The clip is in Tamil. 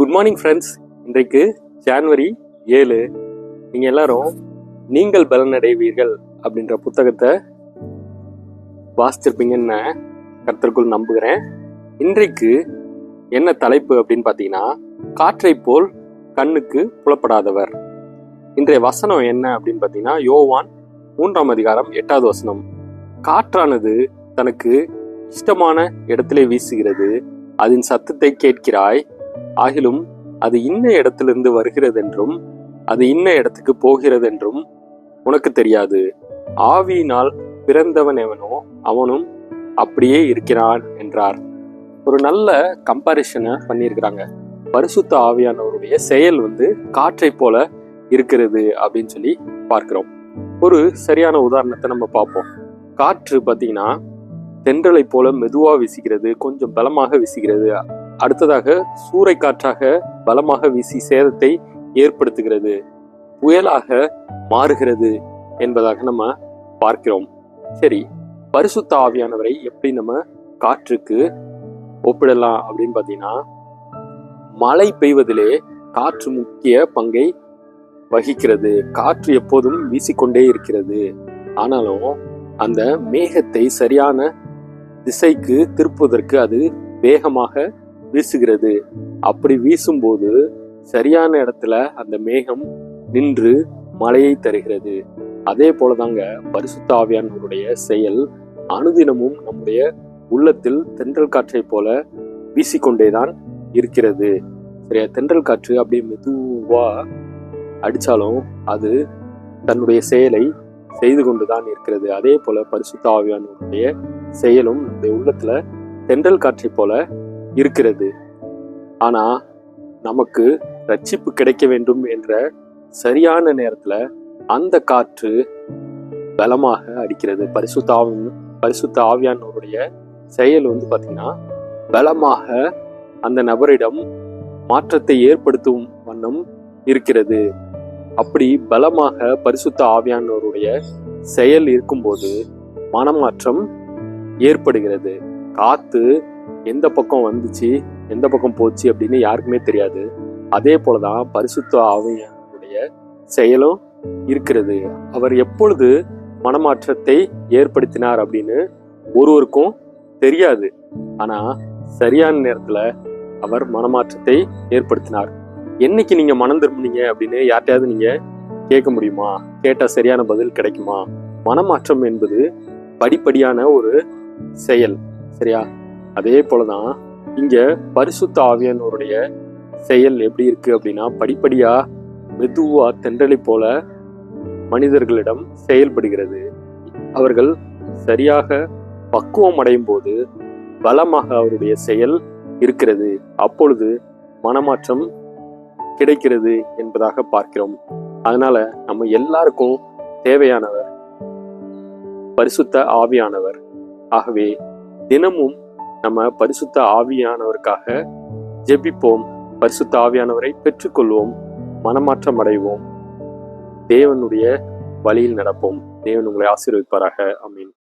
குட் மார்னிங் ஃப்ரெண்ட்ஸ் இன்றைக்கு ஜான்வரி ஏழு. நீங்கள் எல்லாரும் நீங்கள் பலனடைவீர்கள் அப்படின்ற புத்தகத்தை வாசிச்சிருப்பீங்கன்னு நான் நம்புகிறேன். இன்றைக்கு என்ன தலைப்பு அப்படின்னு பார்த்தீங்கன்னா காற்றை போல் கண்ணுக்கு புலப்படாதவர். இன்றைய வசனம் என்ன அப்படின்னு பார்த்தீங்கன்னா யோவான் மூன்றாம் அதிகாரம் எட்டாவது வசனம். காற்றானது தனக்கு இஷ்டமான இடத்திலே வீசுகிறது அதன் சத்தத்தை கேட்கிறாய் ஆகிலும் அது இன்ன இடத்திலிருந்து வருகிறதென்றும் அது இன்ன இடத்துக்கு போகிறதென்றும் உனக்கு தெரியாது. ஆவியினால் பிறந்தவன் எவனோ அவனும் அப்படியே இருக்கிறான் என்றார். ஒரு நல்ல கம்பாரிசனை பண்ணியிருக்கிறாங்க. பரிசுத்த ஆவியானவருடைய செயல் வந்து காற்றை போல இருக்கிறது அப்படின்னு சொல்லி பார்க்கிறோம். ஒரு சரியான உதாரணத்தை நம்ம பார்ப்போம். காற்று பார்த்தீங்கன்னா தென்றலை போல மெதுவாக வீசுகிறது கொஞ்சம் பலமாக வீசுகிறது. அடுத்ததாக சூறை காற்றாக பலமாக வீசி சேதத்தை ஏற்படுத்துகிறது. புயலாக மாறுகிறது என்பதாக நம்ம பார்க்கிறோம். சரி பரிசுத்த ஆவியானவரை எப்படி நம்ம காற்றுக்கு ஒப்பிடலாம் அப்படின்னு பார்த்தீங்கன்னா மழை பெய்வதிலே காற்று முக்கிய பங்கை வகிக்கிறது. காற்று எப்போதும் வீசிக்கொண்டே இருக்கிறது. ஆனாலும் அந்த மேகத்தை சரியான திசைக்கு திருப்புவதற்கு அது வேகமாக வீசுகிறது. அப்படி வீசும்போது சரியான இடத்துல அந்த மேகம் நின்று மழையை தருகிறது. அதே போலதாங்க பரிசுத்த ஆவியானவருடைய செயல் அனுதினமும் நம்முடைய உள்ளத்தில் தென்றல் காற்றை போல வீசிக்கொண்டேதான் இருக்கிறது. சரியா? தென்றல் காற்று அப்படியே மெதுவா அடித்தாலும் அது தன்னுடைய செயலை செய்து கொண்டுதான் இருக்கிறது. அதே போல பரிசுத்த ஆவியானவருடைய செயலும் நம்முடைய உள்ளத்துல தென்றல் காற்றை போல இருக்கிறது. ஆனா நமக்கு ரட்சிப்பு கிடைக்க வேண்டும் என்ற சரியான நேரத்துல அந்த காற்று பலமாக அடிக்கிறது. பரிசுத்த ஆவி பரிசுத்த ஆவியானவருடைய செயல் வந்து பார்த்திங்கன்னா பலமாக அந்த நபரிடம் மாற்றத்தை ஏற்படுத்தும் வண்ணம் இருக்கிறது. அப்படி பலமாக பரிசுத்த ஆவியானவருடைய செயல் இருக்கும்போது மனமாற்றம் ஏற்படுகிறது. காத்து எந்த பக்கம் வந்துச்சு எந்த பக்கம் போச்சு அப்படின்னு யாருக்குமே தெரியாது. அதே போலதான் பரிசுத்த ஆவியனுடைய செயலும் இருக்கிறது. அவர் எப்பொழுது மனமாற்றத்தை ஏற்படுத்தினார் அப்படின்னு ஒருவருக்கும் தெரியாது. ஆனா சரியான நேரத்துல அவர் மனமாற்றத்தை ஏற்படுத்தினார். என்னைக்கு நீங்க மனம் திரும்பினீங்க அப்படின்னு யார்ட்டையாவது நீங்க கேட்க முடியுமா? கேட்டா சரியான பதில் கிடைக்குமா? மனமாற்றம் என்பது படிப்படியான ஒரு செயல் சரியா? அதே போலதான் இங்க பரிசுத்த ஆவியானவருடைய செயல் எப்படி இருக்கு அப்படின்னா படிப்படியா மெதுவா தென்றலை போல மனிதர்களிடம் செயல்படுகிறது. அவர்கள் சரியாக பக்குவம் அடையும் போது பலமாக அவருடைய செயல் இருக்கிறது. அப்பொழுது மனமாற்றம் கிடைக்கிறது என்பதாக பார்க்கிறோம். அதனால நம்ம எல்லாருக்கும் தேவையானவர் பரிசுத்த ஆவியானவர். ஆகவே தினமும் நம்ம பரிசுத்த ஆவியானவருக்காக ஜெபிப்போம். பரிசுத்த ஆவியானவரை பெற்றுக்கொள்வோம். மனமாற்றம் அடைவோம். தேவனுடைய வழியில் நடப்போம். தேவன் உங்களை ஆசீர்வதிப்பாராக. அமீன்